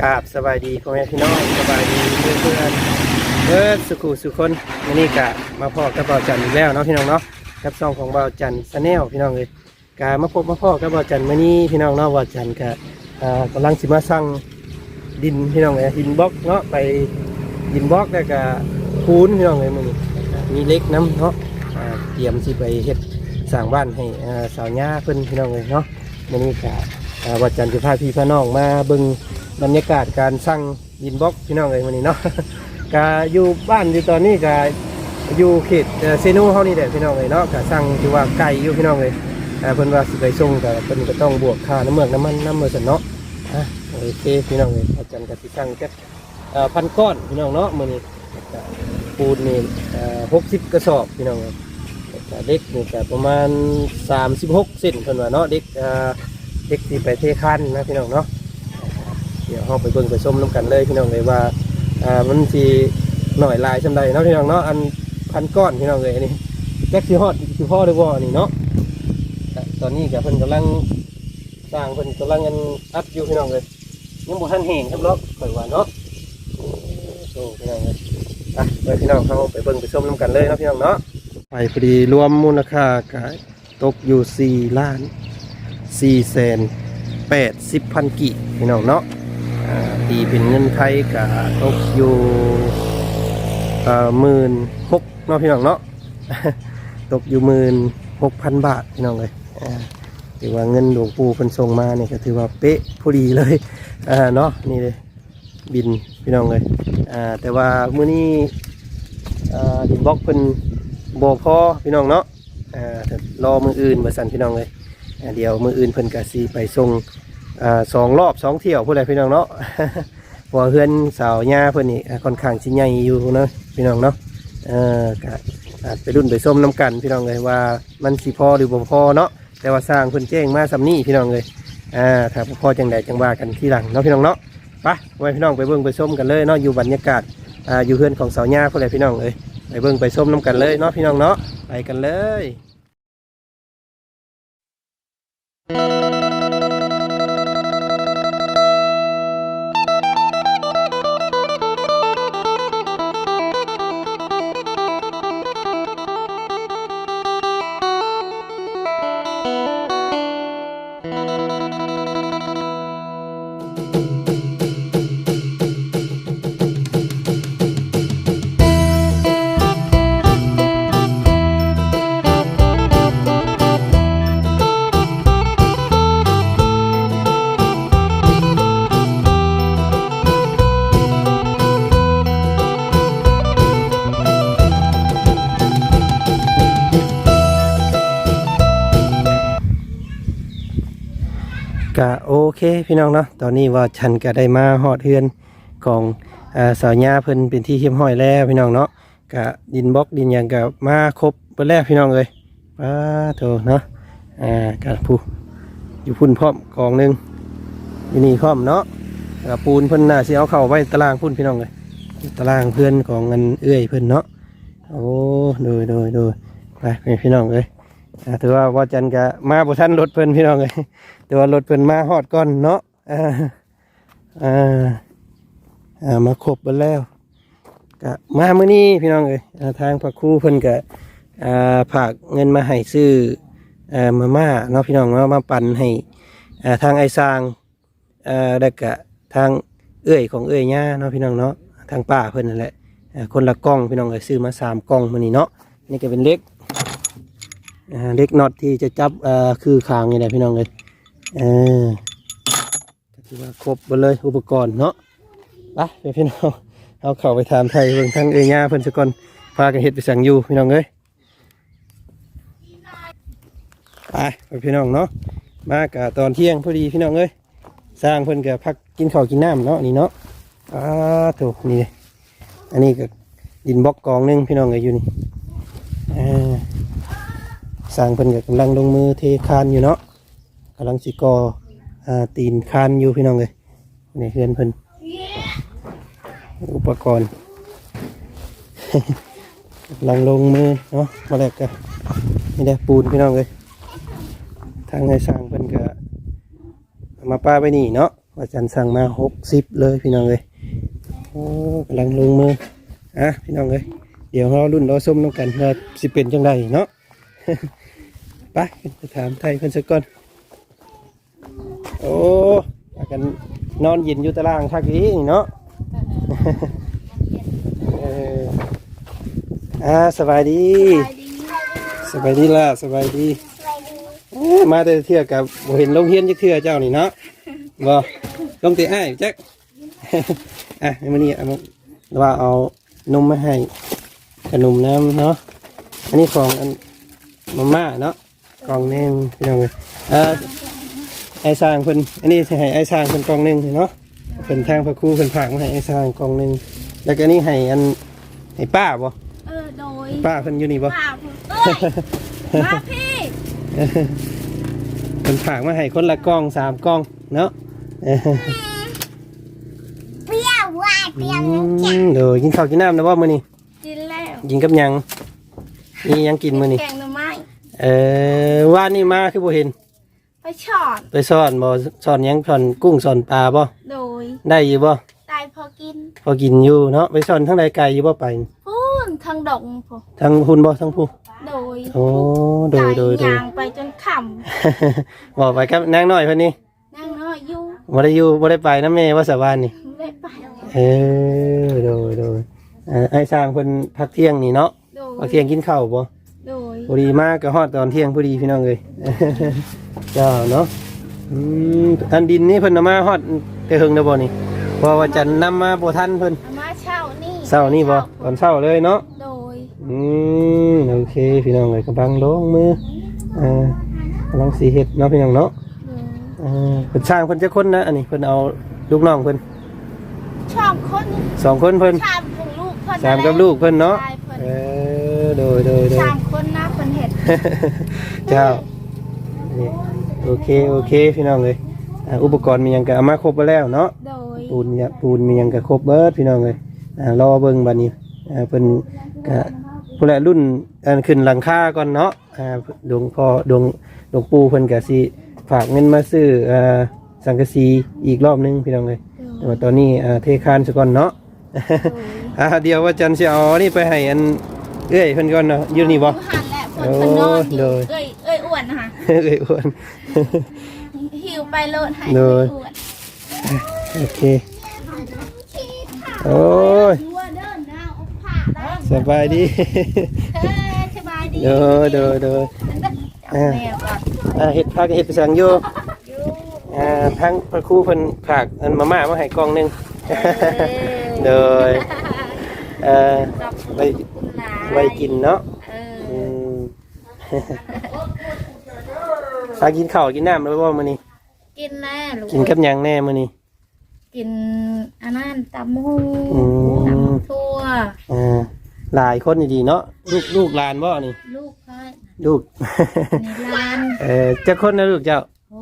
กราบสบายดีพ่อแม่พี่น้องสบายดีเพื่อนเพื่อนเบิดสุขุสุคนวันนี้กะมาพ่อกับเบาจันอีกแล้วเนาะพี่น้องเนาะกับซองของเบาจันสแนลพี่น้องเลยกะมาพบมาพ่อกับเบาจันทร์มื่อนี้พี่น้องเนาะเบาจันกะอ่ากำลังสิมาสั่งดินพี่น้องเลยดินบล็อกเนาะไปดินบล็อกแล้วก็ปูนพี่น้องเลยมื่อนี้มีเล็กน้ำเนาะอ่าเตรียมสิไปเฮ็ดสร้างบ้านให้อ่าสาวย่าเพิ่นพี่น้องเลยเนาะมื่นี้กะอ่าวัดจันทร์จะพาพี่พาน้องมาเบิ่ง บรรยากาศการสร้างดินบ็อกพี่น้องเลยวันนี้เนาะกาอยู่บ้านอยู่ตอนนี้กาอยู่เขตเซโนเฮานี่แหละพี่น้องเลยเนาะกาสร้างที่ว่าไกลอยู่พี่น้องเลยอ่เพิ่นว่าสิไปส่งแต่เพิ่นก็ต้องบวกค่าน้ำเมือกน้ำมันน้ำมันสันเนาะอะโอเคพี่น้องเลยวัดจันทร์ก็สิสร้างแค่พันก้อนพี่น้องเนาะมือนี้ปูนนี่เอ่อ60กระสอบพี่น้องเลยก็เด็กนี่ก็ประมาณ36เซนเพิ่นว่าเนาะเด็กเด็กที่ไปเทคันนะพี่น้องเนาะ ดี๋ยวเราไปเบิ่งไปชมน้ำกันเลยพี่น้องเลยว่าอ่ามันสิหน่อยลายชำใดเนาะพี่น้องเนาะอันพันก้อนพี่น้องเลยอันนี้แจ็คสิฮอดสิพ่อได้บ่นี่เนาะตอนนี้ก็เพิ่นกำลังสร้างเพิ่นกำลังอันอัดอยู่พี่น้องเลยยังบ่ทันแห้งครับเนาะข่อยว่าเนาะโอ้พี่น้องเลยอะไปพี่น้องเข้าไปเบิ่งไปชมน้ำกันเลยเนาะพี่น้องเนาะไปพอดีรวมมูลค่าก็ตกอยู่4ล้าน4แสน80พันกิพี่น้องเนาะ ตีเป็นเงินไทยก็ตกอยู่หมื่นหกเนาะพี่น้องเนาะตกอยู่หมื่นหกพันบาทพี่น้องเลยอ่าถือว่าเงินหลวงปู่เพิ่นส่งมาเนี่ยก็ถือว่าเป๊ะพอดีเลยอ่าเนาะนี่เลยบินพี่น้องเลยแต่ว่ามื้อนี้ดินบล็อกเพิ่นบพอพี่น้องเนาะรอมืออื่นมาสั่นพี่น้องเลยเดี๋ยวมืออื่นเพิ่นกะสีไปส่ง อ่าสองรอบสองเที่ยวพูดอะไรพี่น้องเนาะ พอเพื่อนสาวย่าเพิ่นนี่อ่าค่อนข้างชิ้นใหญ่อยู่เนาะพี่น้องเนาะเออกะอาจไปรุ่นไปส้มน้ำกันพี่น้องเลยว่ามันสิพอหรือบ่พอเนาะแต่ว่าสร้างเพิ่นแจ้งมาสำนี่พี่น้องเลยอ่าถ้าบ่พอจังใดจังว่ากันที่หลังเนาะพี่น้องเนาะไปไว้พี่น้องไปเบิ่งไปส้มกันเลยเนาะอยู่บรรยากาศอ่าอยู่เพื่อนของสาวย่าพูดอะไรพี่น้องเลยไปเบิ่งไปส้มน้ำกันเลยเนาะพี่น้องเนาะไปกันเลย พี่น้องเนาะ ตอนนี้ว่าฉันก็ได้มาฮอดเฮือนของสาวญาเพิ่นเป็นที่เรียบร้อยแล้วพี่น้องเนาะก็ดินบล็อกดินยังก็มาครบเบิดแล้วพี่น้องเอ้ยป้าโถเนาะ อ่าก็ผู้อยู่พุ่นพร้อมกองหนึ่งอยู่นี่พร้อมเนาะก็ปูนเพิ่นน่าสิเอาเข้าไว้ตารางพุ่นพี่น้องเอ้ยตารางเพื่อนของเงินเอื้อยเพิ่นเนาะ โอ้โดยโดยโดยไปพี่น้องเอ้ยถือว่าว่าจันก็มาบ่ทันรถเพิ่นพี่น้องเอ้ย แต่ว่ารถเพิ่นมาฮอดก่อนเนาะอ่าอ่าอ่ามาครบแล้วก็มามื้อนี้พี่น้องเอ้ยทางพระครูเพิ่นก็อ่าฝากเงินมาให้ซื้ออ่ามาม่าเนาะพี่น้องเนาะมาปั่นให้อ่าทางไอ้สร้างอ่าแล้วก็ทางเอื้อยของเอื้อยย่าเนาะพี่น้องเนาะทางป้าเพิ่นนั่นแหละคนละกล้องพี่น้องเอ้ยซื้อมาสามกล้องมื้อนี้เนาะนี่ก็เป็นเล็กอ่าเล็กน็อตที่จะจับอ่าคือคางนี่แหละพี่น้องเอ้ย ออก็ถือว่าครบหมดเลยอุปกรณ์เนาะไปไปพี่น้องเอาเข้าไปถามไทยเบิ่งทั้งเอย่าเพิ่นสก่อนพากันเฮ็ดไปสั่งอยู่พี่น้องเอ้ยไปไปพี่น้องเนาะมากะตอนเที่ยงพอดีพี่น้องเอ้ยสร้างเพิ่นก็พักกินข้าวกินน้ำเนาะนี่เนาะอ้าถูกนี่อันนี้ก็ดินบล็อกกองหนึงพี่น้องเอ้ยอยู่นี่สร้างเพิ่นก็กำลังลงมือเทคานอยู่เนาะ กำลังสิกอตีนคานอยู่พี่น้องเลยในเฮือนเพิ่นอุปกรณ์กำลังลงมือเนาะมาแรกกันนี่แหละปูนพี่น้องเลยทางไงสร้างเพิ่นก็มาป้าไปนี่เนาะว่าจันสั่งมาหกสิบเลยพี่น้องเลยโอ้กำลังลงมืออะพี่น้องเลยเดี๋ยวเรารุ่นเราส้มน้ำกันว่าสิเป็นจังไดเนาะไปไปถามไทยเพิ่นสักก่อน โอ้พากันนอนเย็นอยู่ตารางทักอีเนาะเอออ่าสบายดีสบายดีล่ะสบายดีเอ้อมาแต่เที่ยวกับบ่เห็นลงเฮียนจักเทื่อเจ้านี่เนาะบ่ลงแต่อ้ายจัก อะให้มื้อนี้เอามาว่าเอานมมาให้ขนมน้ำเนาะอันนี้ของอันมาม่าเนาะกล่องหนึงพี่น้องเอ้ยเอ่า ไอ้สร้างเพิ่นอันนี้สิให้ไอ้สร้างเพิ่นกล่องหนึงเนาะเพิ่นทางพระครูเพิ่นฝากมาให้ไอ้สร้างกล่องหนึงแล้วก็อันนี้ให้อันให้ป้าบ่เออโดยป้าเพิ่นอยู่นี่บ่ ป่าผมเอ้ยมาพี่เป็นผากมาให้คนละกล้องสามกล้องเนาะเออเปรี้ยวว่ายเปรี้ยวอืมเดี๋ยวกินข้าวกินน้ำนะว่ามื้อนี้กินแล้วกินกับหยังนี่ยังกินมื้อนี้แกงหน่อไม้เออว่านนี่มาคือบ่เห็น ไปช็อตไปสอนบ่สอนหยังสอนกุ้งสอนปลาบ่โดยได้อยู่บ่ตายพอกินพอกินอยู่เนาะไปสอนทั้งใดไกลอยู่บ่ไป พูนทางดงผมทั้งหุ่นบ่ทั้งผู้โดยโอ้โดยโดยโดยยางไปจนขบอกไปครับนางน้อยเพิ่นนี่ำนั่งน้อยอยู่บ่ได้อยู่บ่ได้ไปนะแม่ว่าสวานนี่ ไม่ไปเออโดยโดยเอ่อไอ้สร้างเพิ่นพักเที่ยงนี่เนาะโดพักยเที่ยงกินข้าวบ่โดย พอดีมากก็ฮอดตอนเที่ยงพอดีพี่น้องเลยเจ้าเนาะอืมอันดินนี่เพิ่นเอามาฮอดแต่เฮิงเด้อบ่นี่เพราะว่าจันนำมาบ่ทันเพิ่นเอามาเช่านี่เช้านี่บ่ตอนเช้าเลยเนาะโดยอืมโอเคพี่น้องเลยกำลังลงมืออ่ากำลังสีเฮ็ดเนาะพี่น้องเนาะโดยอ่าเพิ่นสร้างเพิ่นจะคนนะอันนี้เพิ่นเอาลูกน้องเพิ่นชอบคนสองคนเพิ่นชามของลูกเพิ่นสามกับลูกเพิ่นเนาะชายเพิ่นเออโดยโดยโดยสามคนนะ เพิ่นเห็ดเจ้านี่โอเคโอเคพี่น้องเลยอ่าอุปกรณ์มีหยังก็เอามาครบไปแล้วเนาะโดยปูนเนี่ยปูนมีหยังก็ครบเบิดพี่น้องเลยอ่ารอเบิ่งบัดนี้อ่าเพิ่นก็ผู้ละรุ่นอันขึ้นหลังคาก่อนเนาะอ่าดวงพ่อดวงดวงปู่เพิ่นก็สิฝากเงินมาซื้ออ่าสังกะสีอีกรอบนึงพี่น้องเลยแต่ว่าตอนนี้อ่าเทคานซะก่อนเนาะอ่าเดี๋ยวว่าจันทร์สิเอาอันนี่ไปให้อันเอ้ยเพิ่นก่อนเนาะอยู่นี่บ่ หันแหละเพิ่นเพิ่นนอนอโดยู่ยเอ้ยเอ้ยอ้วนนะคะเอ้ยอ้วนหิวไปโลดให้โดยอ้วนโอเคโอ้ยหัวเดินหน้าอกผาได้สบายดีเอ้ยสบายดีเด้อเด้อเด้อเอาแม่ก่อนอ่าเฮ็ดพักเฮ็ดไปสั่งอยู่อยู่อ่าทั้งพระครูเพิ่นฝากอันมาม่ามาให้กล่องหนึงเด้อเอ่อขอบคุณไว้คุณหลายไว้กินเนาะเออือ มฝากกินข้าวกินน้ำแล้วบ่มื้อนี้ กินแน่ลูกกินกับหยังแน่มื้อนี้ กินอันนั้นตำมูอืม ตำทั่ว อ่าหลายคนดีๆเนาะลูกลูกหลานบ่นี่ ลูกค่อยลูก ในร้านเอ่อจักคนนะลูกเจ้าโอ้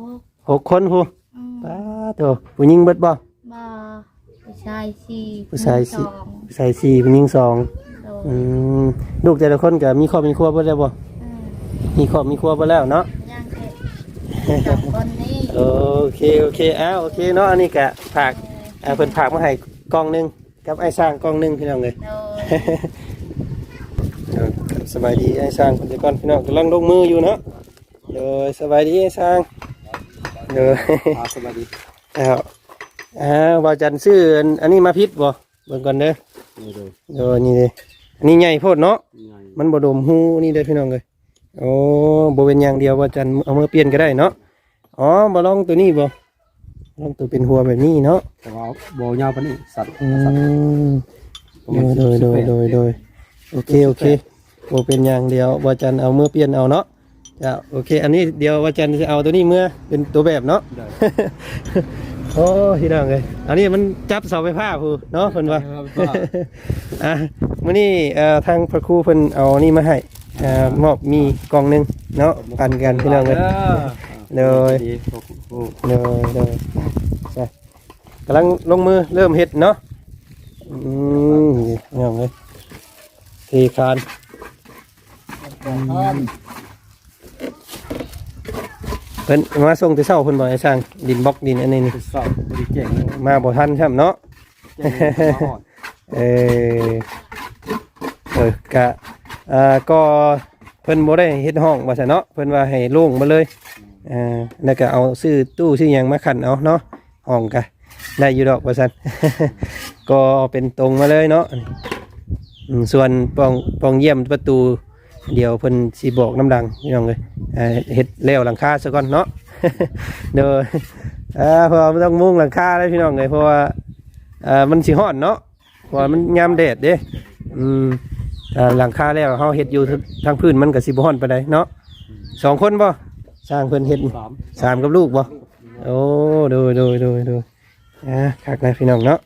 หกคนผู้อืมป้าโตผู้หญิงเบิดบ่ บ่ผู้ชายสี่ผู้ชายสี่สองใส่สี่ผู้หญิงสองโดอืยมลูกแต่ละคนก็มีครอบมีครัวเบิดแล้วบ่อื มมีครอบมีครัวเบิดแล้วเนาะย่างเผ็ดสองคนนี้โอเคโอเคอ้าวโอเคเนาะอันนี้ก็ฝากอ่าเพิ่นฝากมาให้กล่องหนึงกับไอ้สร้างกล่องหนึงพี่น้องเลย โดยเออสบายดีไอ้สร้างคนเดียวก่อนพี่น้องกำลังลงมืออยู่เนาะโดยสบายดีไอ้สร้างโดยอ่าสวัสดีอ้าวอ้าวว่าจันซื้ออันอันนี้มาพิษบ่เบิ่งก่อนเด้อนี่เลยเออนี่เลยอันนี้ใหญ่โพดเนาะยังไงมันบ่ดมหูนี่เด้อพี่น้องเลย โอ้บ่เป็นอย่างเดียวว่าจันเอามาเปลี่ยนก็ได้เนาะอ๋อบ่ลองตัวนี้บ่ลองตัวเป็นหัวแบบนี้เนาะแต่ว่าโบยาวปานนี้สัตว์อืสัตว์มโดยโดยโดยโดยโดยโอเคโอเคบ่เป็นอย่างเดียวว่าจันเอามือเปลี่ยนเอาเนาะจ้ะโอเค อันนี้เดียวว่าจันจะเอาตัวนี้เมื่อเป็นตัวแบบเนาะได้โอ้พี่น้องเลยอันนี้มันจับเสาไฟฟ้าพูเนาะเพิ่นว่าอะมื้อนี้เอ่อทางพระครูเพิ่นเอานี่มาให้ อ่ามอบมีกล่องหนึงเนาะปันกันพี่น้องเลยเลยดีโอ้โหเดี๋ยวเดี๋ยวใช่กำลังลงมือเริ่มเฮ็ดเนาะอืมนี่พี่น้องเลยเทคานเพิ่นมาส่งแต่เช้าเพิ่นบ่ให้สร้างดินบล็อกดินอันนี้นี่เป็นสอบบริเก่งเลยมาบ่ทันใช่เนาะ เก่งเลยมาหอดเออเออกะ อ่าก็เพิ่นบ่ได้เฮ็ดห้องว่าซั่นเนาะเพิ่นว่าให้โล่งมาเลยอ่าแล้วก็เอาซื้อตู้ซื้อหยังมาขันเอาเนาะห้องกะได้อยู่ดอกว่าซั่น ก็เป็นตรงมาเลยเนาะอืมส่วนปองปองเยี่ยมประตู เดี๋ยวเพิ่นสิบอกน้ำดังพี่น้องเลยเอ่อเฮ็ดแล้วหลังคาซะก่อนเนาะ เด้อเอ่อเพราะว่ามันต้องมุ่งหลังคาเลยพี่น้องเลยเพราะว่าเอ่อมันสิฮ้อนเนาะเพราะว่ามันยามแดดเด้อืม อ่อหลังคาแล้วเฮาเฮ็ดอยู่ทางพื้นมันก็สิบ่ฮ้อนปานใดเนาะสองคนบ่สร้างเพิ่นเฮ็ดสามสามกับลูกบ่โอ้ดูดูดูดูอะคักนะพี่น้องเนาะ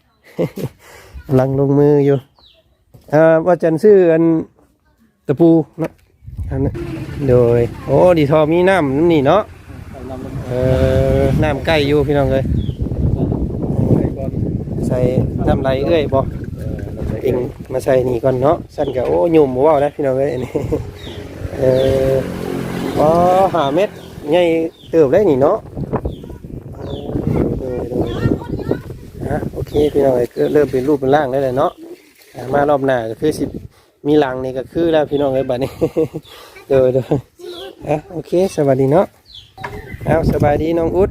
กำลังลงมืออยู่เอ่อว่าจันซื้ออันตะปูเนาะอันนั้นโดยโอ้ดีทอมีน้ำน้ำนี่เนาะใส่น้ำมันเออน้ำใกล้อยู่พี่น้องเลยใส่ก่อนใส่น้ำไหลเอ้อยบ่ เองมาใส่นี่ก่อนเนาะสั้นกับโอ้ยุ่มบ่เว้านะพี่น้องเอ้ยนนี้เอออ๋อหาเม็ดใหญ่เติบได้นี่เนาะเออโดยโดยอะโอเคพี่น้องเอ้ยเริ่มเป็นรูปเป็นร่างได้เลยเนาะมารอบหน้าก็คือสิมีหลังนี่ก็คือแล้วพี่น้องเอ้ยบัดนี้โดยโดยอะโอเคสวัสดีเนาะเอาสบายดีน้องอุ๊ด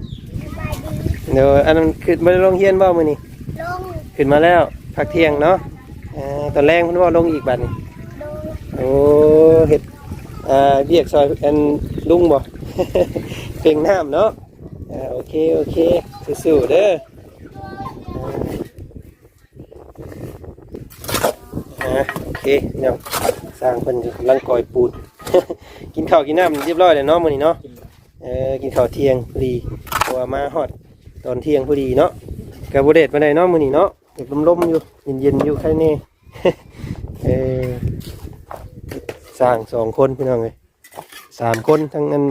เดี๋ยวอันนั้นขึ้นมาโรงเรียนบ่มื้อนี้ลงขึ้นมาแล้วพักเที่ยงเนาะ ตอนแรกเพิ่นว่าลงอีกบัดนี้โอ้เห็ดอ่าเรียกซอยอันลุงบ่ เป่งน้ำเนาะอ่าโอเคโอเคสู้ๆเด้ออ่าโอเคเนี่ยสร้างเพิ่นกำลังก่อยปูน กินข้าวกินน้ำเรียบร้อยแล้วเนาะมื้อนี้เนาะเออกินข้าวเที่ยงพอดีเพราะว่ามาฮอดตอนเที่ยงพอดีเนาะกะบ่เด็ดปานใดเนาะมื้อนี้เนาะเด็กลมๆอยู่เย็นๆอยู่ใครแน่ เออสร้างสองคนพี่น้องเลยสามคนทั้งนั้น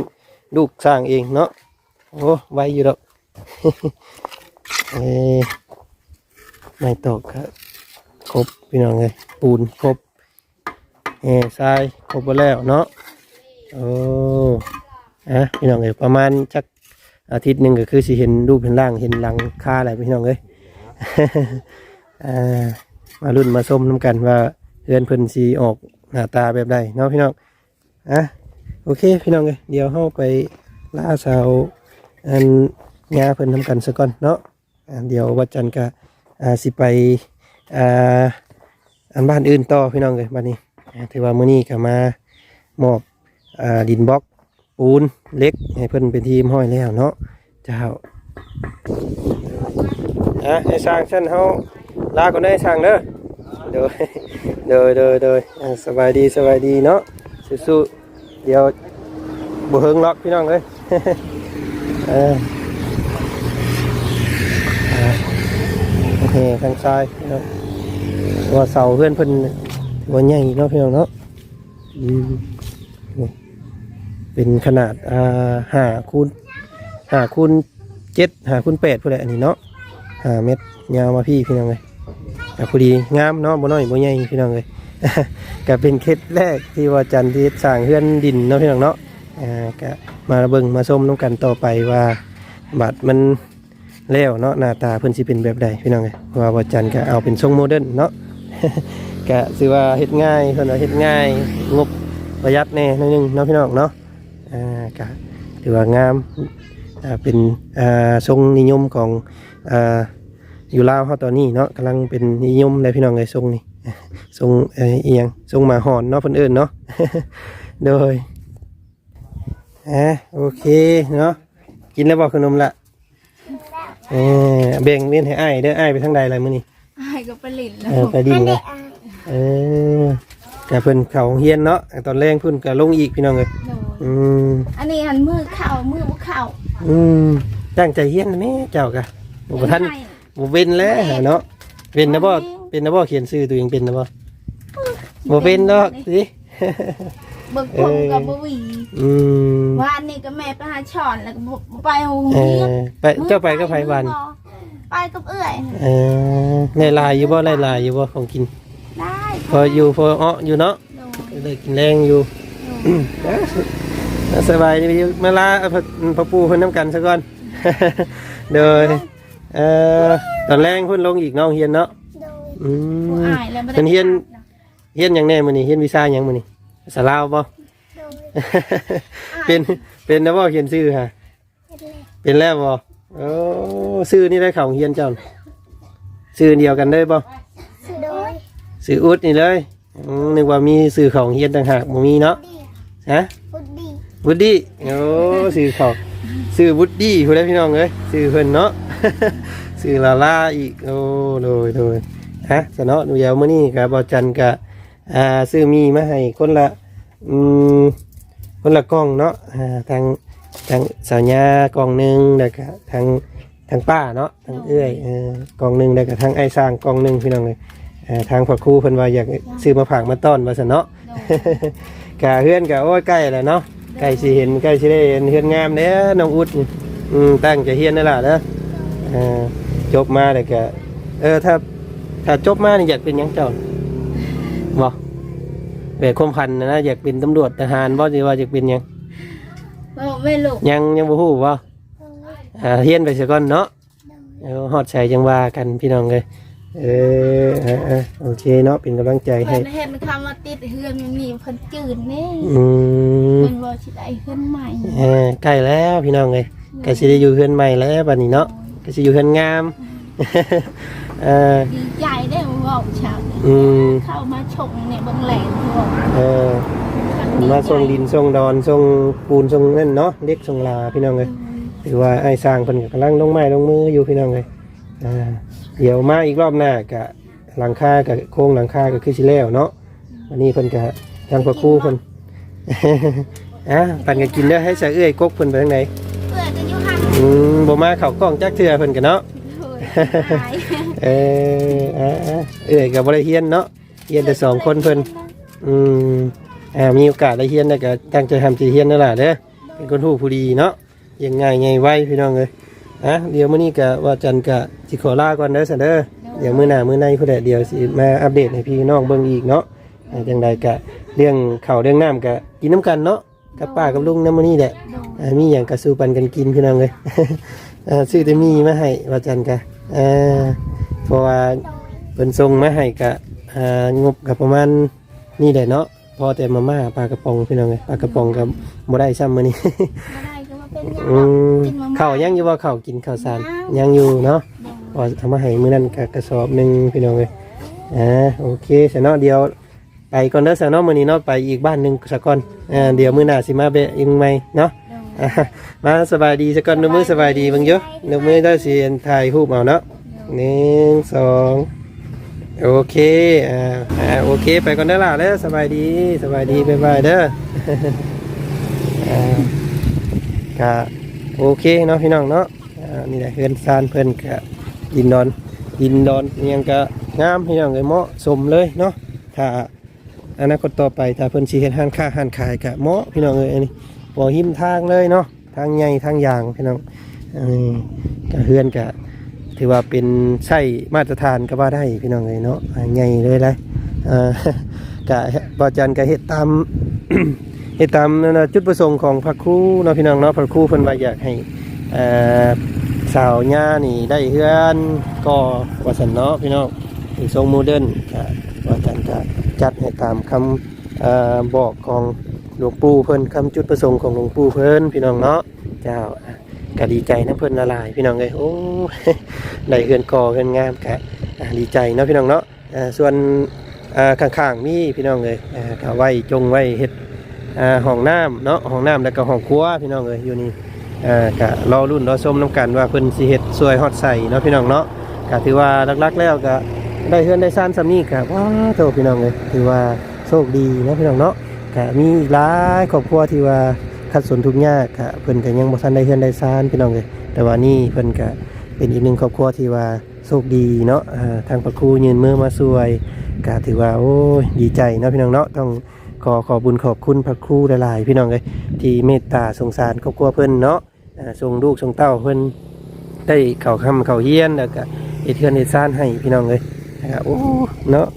ลูกสร้างเองเนาะโอ้ไวอยู่ดอกเออไม่ตกครับครบพี่น้องเลยปูนครบเออทรายครบหมดแล้วเนาะโอ้อะพี่น้องเลยประมาณจักอาทิตย์หนึ่งก็คือสิเห็นรูปเห็นร่างเห็นหลังคาอะไรพี่น้องเลยอ่า มารุ่นมาส้มน้ำกันว่าเรือนเพิ่นสีออกหน้าตาแบบใดเนาะพี่น้องอะโอเคพี่น้องเลยเดี๋ยวเข้าไปล่าสาวอันงาเพิ่นทำกันซะก่อนเนาะเดี๋ยววัดจันก็อ่าสิไปอ่าอันบ้านอื่นต่อพี่น้องเลยบัดนี้ถือว่ามื้อนี้ก็มามอบอ่าดินบล็อกปูนเล็กให้เพิ่นเป็นทีมห้อยแล้วเนาะเจ้าอะให้สร้างชั้นเฮา ลาก่อนได้อสร้างเด้อโดยโดยโดยโดยสบายดีสบายดีเนาะสู้ๆเดี๋ยวบ่เฮิงล็อกพี่น้องเลยเอออ่าโอเคทางซ้ายพี่น้องตัวเสาเพื่อนเพิ่นตัวใหญ่เนาะพี่น้องเนาะเป็นขนาดอ่าห้าคูณห้าคูณเจ็ดห้าคูณแปดพวกแหละอันนี้เนาะห้าเมตรยาวมาพี่พี่น้องเลย ก็พอดีงามเนาะบ่น้อยบ่ใหญ่พี่น้องเลยก็เป็นเคล็ดแรกที่ว่าจันที่สร้างเฮือนดินเนาะพี่น้องเนาะอ่าก็มาเบิ่งมาชมน้ำกันต่อไปว่าบัดมันแล้วเนาะหน้าตาเพิ่นสิเป็นแบบใดพี่น้องเอ้ยว่าบ่จันก็เอาเป็นทรงโมเดิร์นเนาะก็ถือว่าเฮ็ดง่ายเพิ่นว่าเฮ็ดง่ายงบประหยัดแน่นิดนึงเนาะพี่น้องเนาะอ่าก็ถือว่างามเป็นทรงนิยมของ อ่าอยู่ลาวเขาตอนนี้เนาะกำลังเป็นนิยมเลยพี่น้องเลยทรงนี่ทรงเอ่อเอียงทรงหมาหอนเนาะเพิ่นเอิ้นเนาะโดยอะโอเคเนาะกินแล้วบอกขนมละเออแบ่งเวียนให้อ้ายเด้ออ้ายไปทางใดอะไรมื้อนี้ไอ้ก็ไปหลินแล้เอวอไปดินเลยเออกับเพิ่นเขาเฮียนเนาะตอนแรงเพิ่นก็ลงอีกพี่น้องเลยโดนอืมอันนี้หันมือเข่ามือบุเข่าอืมตั้งใจเฮียนนะแม่เจ้ากะบ่ทันให้ บ่เป็นแล้วเนาะเป็นนะบ่เป็นนะบ่เขียนชื่อตัวเองเป็นนะบ่บ่เป็นดอกสิเบิกผมกับบวีอืมวานนี้ก็แม่ไปหาช้อนแล้วก็บ่ไปโรงเอเรียนอไปเจ้าไปก็ไผวันไปกับเอื้อยเออไล่ลายอยู่บ่ไล่ลายอยู่บ่ของกินได้พออยู่พออ้ออยู่เนาะโดนเลยกินแรงอยู่โดนเอ้อสบายดีมาลาเอาพระพระปูเพิ่นน้ำกันซะก่อน โดย เอ่อตอนแรกเพิ่นลงอีกน้องเฮียนเนาะโดยอืผู้ม อายแล้วบ่ได้เป็นเฮียน เฮียนหยังแน่มื้อนี้เฮียนวิชาหยังมื้อนี้ภาษาลาวบ่ โดยเป็นเป็นนะบ่เขียนชื่อฮะเป็นเลยเป็นแล้วบ่โอ้ชื่อนี่ได้เข้าเฮียนเจ้าชื่อเดียวกันได้บ่โดยชื่ออุดนี่เลยอืมนึกว่ามีชื่อของเฮียนต่างหากบ่มีเนาะดีฮะ พุดดีวุดดี้โอ้ชื่อเขาชื่อวุดดี้ผู้ใดพี่น้องเอ้ยชื่อเพิ่นเนาะ ชื่อลาลาอีกโอ้โดยโดยฮะสนอหนูยาวมื้อนี้กับบอจันกะอ่าซื้อมีมาให้คนละอืมคนละกล่องเนาะอ่าทางทางสาวญากล่องหนึงแล้วก็ทางทางป้าเนาะทางเอื้อยเออกล่องหนึงแล้วก็ทางไอ้สร้างกล่องหนึงพี่น้องเลยอ่าทางพ่อครูเพิ่นว่าอยากซื้อมาฝากมาต้อนว่าซั่นเนาะกะเฮือนกะโอ้ยใกล้แล้วเนาะใกล้สิเห็นใกล้สิได้เห็นเฮือนงามเด้อน้องอุดนี่อืมตั้งใจเฮียนนั่นล่ะเด้อเอ่า จบมาแล้วก็เออถ้าถ้าจบมานี่อยากเป็นหยังเจ้าบ่แบบความพันนะนะอยากเป็นตำรวจทหารบ่สิว่าอยากเป็นหยังบ่ไม่ลูกยังยังบ่ฮู้บ่โดยอ่าเฮียนไปซะก่อนเนาะเออฮอดใจจังว่ากันพี่น้องเลยเอออะอะโอเคเนาะเป็นกำลังใจให้เพิ่นเห็นคำว่าติดเฮือนมันนี่เพิ่นจืดแน่อืมเพิ่นบ่สิได้เฮือนใหม่เออใกล้แล้วพี่น้องเลยใกล้สิได้อยู่เฮือนใหม่แล้วบัดนี้เนาะ ก็สิอยู่เฮือนงาม เออ ดีใจได้อเว้าชาวนี้อืม เข้ามาชมเนี่ยเบิ่งแหลนพวกเออมาส่งดินส่งดอนส่งปูนส่งนั่นเนาะเด็กส่งลาพี่น้องเลยถือว่าไอ้สร้างเพิ่นก็กำลังลงไม้ลงมืออยู่พี่น้องเลยอ่าเดี๋ยวมาอีกรอบหน้ากะหลังคากับโครงหลังคาก็คือสิแล้วเนาะวันนี้เพิ่นก็ทางพระครูเพิ่น อะปั่นกันกินเด้อให้สะเอื้อยกกเพิ่นไปทางไหนเพื่ อจะอยู่ห่างอืมบ่มาเข้ากล้องจักเทื่อเพิ่นกันเนาะเลยหายเอออะอะเอ้ยกับบริเฮียนเนาะเฮียนแต่สองคนเพิ่นอืมอ่ามีโอกาสได้เฮียนได้ก็ตั้งใจทำจีเฮียนนั่นแหละเด้อเป็นคนหูผู้ดีเนาะยังไงไงไว้พี่น้องเลยอะเดี๋ยวมื้อนี้ก็ว่าจันก็สิขอลาก่อนเด้อสันเด้อเดี๋ยวมื้อหน้ามื้อในผู้ใดเดี๋ยวสิมาอัปเดตให้พี่น้องเบิ่งอีกเนาะอ่าจังใดก็เรื่องข้าวเรื่องน้ำก็กินน้ำกันเนาะ กับป้ากับลุงน้ำมื้อนี้แหละอ่ามีอย่างกระสูปันกันกินพี่น้องเลย อ่าซื้อแต่มีมาให้ว่าจันกะอ่าเพราะว่าเป็นทรงมาให้กะอ่างบกับประมาณนี่แหละเนาะพอแต่มาม่าปลากระป๋องพี่น้องเลยปลากระป๋องกับบ่ได้ซ้ำมื้อนี้ บ่ได้ก็มาเป็นหยังอืมกินมาม่าข้าวยังอยู่ว่าข้าวกินข้าวสารยังอยู่เนาะพอเอามาให้มื้อนั้นกะกระสอบหนึงพี่น้องเลยอ่าโอเคเสยเนาะเดี๋ยว ไปก่อนเด้อเสยเนาะมื้อนี้เนาะไปอีกบ้านหนึงสักก่อนอ่าเดี๋ยวมื้อหน้าสิมาเบะอีกใหม่เนาะอะมาสบายดีสักก่อนนกมือสบายดีบางเยอะนกมือได้เสียนถ่ายรูปเอาเนาะหนึ่งสองโอเคอ่าอ่าโอเคไปก่อนเด้อล่ะเด้อสบายดีสบายดีบ๊ายบายเด้อ อ่าก็โอเคเนาะพี่น้องเนาะอ่านี่แหละเฮือนซานเพิ่นก็ดินดอนดินดอนอิหยังก็งามพี่น้องเลยเหมาะสมเลยเนาะถ้า อนาคตต่อไปถ้าเพิ่นสิเฮ็ดห้านค้าห้านขายก็เหมาะพี่น้องเอ้ยอันนี้บ่หิมทางเลยเนาะทางใหญ่ทางยางพี่น้องเออกะเฮือนกะถือว่าเป็นใช่มาตรฐานก็ว่าได้พี่น้องเลยเนาะใหญ่เลยเลยเอ่อกะบอจันกะเฮ็ดตามเฮ็ดตามนั่นนะจุดประสงค์ของพระครูเนาะพี่น้องเนาะพระครูเพิ่นว่าอยากให้สาวย่านี่ได้เฮือนก็ว่าซั่นเนาะพี่น้องทรงโมเดิร์นกะว่าจันกะ จัดให้ตามคำอบอกของหลวงปู่เพิ่นคำจุดประสงค์ของหลวงปู่เพิ่นพี่น้องเนาะเจ้าอะก็ดีใจนะเพิ่นละลายพี่น้องเลยโอ้ได้เฮือนกอเฮือนงามกะดีใจเนาะพี่น้องเนาะส่วนข้างๆมีพี่น้องเลยก็ไว้จงไว้เฮ็ดอ่าห้องน้ำเนาะห้องน้ำแล้วก็ห้องครัวพี่น้องเลยอยู่นี่ก็รอรุ่นรอชมน้ำกันว่าเพิ่นสิเฮ็ดสวยฮอดใส่เนาะพี่น้องเนาะก็ถือว่าหลักๆแล้วก็ ได้เฮือนได้ซ่านซำนี้ก็ว้าโตพี่น้องเลยถือว่าโชคดีเนาะพี่น้องเนาะก็มีอีกหลายครอบครัวที่ว่าขัดสนทุกยากก็เพิ่นก็ยังบ่ทันได้เฮือนได้ซ่านพี่น้องเลยแต่ว่านี่เพิ่นก็เป็นอีกหนึ่งครอบครัวที่ว่าโชคดีเนาะทางพระครูยืนมือมาช่วยก็ถือว่าโอ้ยดีใจเนาะพี่น้องเนาะต้องขอขอบุญขอบคุณพระครูหลายๆพี่น้องเลยที่เมตตาสงสารครอบครัวเพิ่นเนาะส่งลูกส่งเต้าเพิ่นได้เข้าคำเข้าเฮียนแล้วก็เฮ็ดเฮือนเฮ็ดซ่านให้พี่น้องเลย นะครับโอ้เนาะ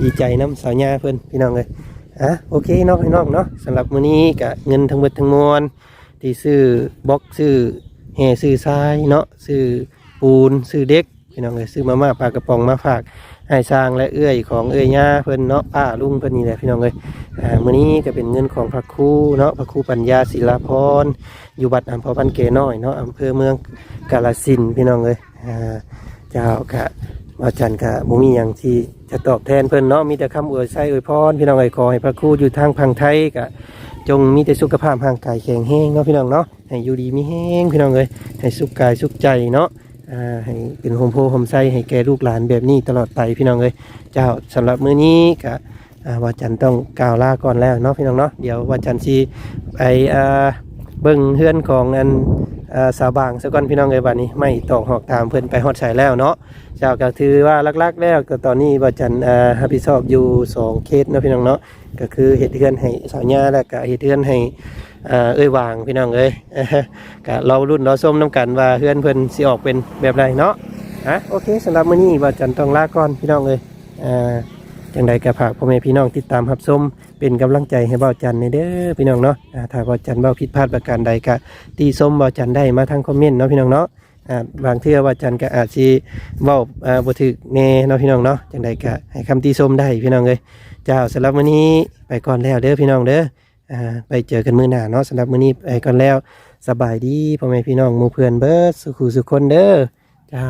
ดีใจน้ำสาวญาเพิ่อนพี่น้องเลยอะโอเคเนาะพี่น้องเนาะสำหรับมื้อนี้ก็เงินทั้งหมดทั้งมวลที่ซื้อบล็อกซื้อแห่ซื้อทรายเนาะซื้อปูนซื้อเด็กพี่น้องเอ้ยซื้อมาม่าปลากระป๋องมาฝากให้สร้างและเอื้อยของเอื้อยย่าเพิ่นเนาะป้าลุงเพิ่นนี่แหละพี่น้องเอ้ยอ่ามื้อนี้ก็เป็นเงินของพระครูเนาะพระครูปัญญาศิลาพรอยู่บัดอำเภอพันเกน้อยเนาะอำเภอเมืองกาฬสินพี่น้องเอ้ยอ่าเจ้าก็ อาจารย์ก็บ่มีหยังที่จะตอบแทนเพิ่นเนาะมีแต่คำอวยใส่อวยพรพี่น้องเอ้ยขอให้พระครูอยู่ทางพังไทยก็จงมีแต่สุขภาพร่างกายแข็งแรงเนาะพี่น้องเนาะให้อยู่ดีมีแห้งพี่น้องเอ้ยให้สุขกายสุขใจเนาะอ่าให้เป็นโฮมโพโฮมไซให้แก่ลูกหลานแบบนี้ตลอดไปพี่น้องเอ้ยเจ้าสำหรับมื้อนี้ก็อ่าว่าจันทร์ต้องกล่าวลาก่อนแล้วเนาะพี่น้องเนาะเดี๋ยวว่าจันทร์สิไปเบิ่งเฮือนของอัน สาวบางซะก่อนพี่น้องเอ้ยบัดนี้ ไม่ตอกหอกตามเพิ่อนไปฮอดใส่แล้วเนาะเจ้าก็ถือว่าลักๆแล้วก็ตอนนี้ว่าจันเอ่อรับผิดชอบอยู่สองเคสนะพี่น้องเนาะก็คือเฮ็ดเฮือนให้สาวญาแล้วก็เฮ็ดเฮือนให้เอ้ยวางพี่น้องเอ้ยก็เรารุ่นเราส้มน้ำกันว่าเฮือนเพิ่อนสิออกเป็นแบบใดเนาะอะโอเคสำหรับมื้อนี้ว่าจันต้องลาก่อนพี่น้องเอ้ยอ่า จังใดก็ฝากพ่อแม่พี่น้องติดตามรับชมเป็นกำลังใจให้เบาจันในเด้อพี่น้องเนาะถ้าเบาจันเบาผิดพลาดประการใดก็ตีส้มเบาจันได้มาทางคอมเมนต์เนาะพี่น้องเนาะบางเทื่อว่าจันก็อาจสิเว้าอ่าบ่ถึกแน่เนาะพี่น้องเนาะจังใดก็ให้คำติชมได้พี่น้องเอ้ยเจ้าสำหรับมื้อนี้ไปก่อนแล้วเด้อพี่น้องเด้อไปเจอกันมื้อหน้าเนาะสำหรับมื้อนี้ไปก่อนแล้วสบายดีพ่อแม่พี่น้องหมู่เพื่อนเบิร์ดสุขุสุขคนเด้อเจ้า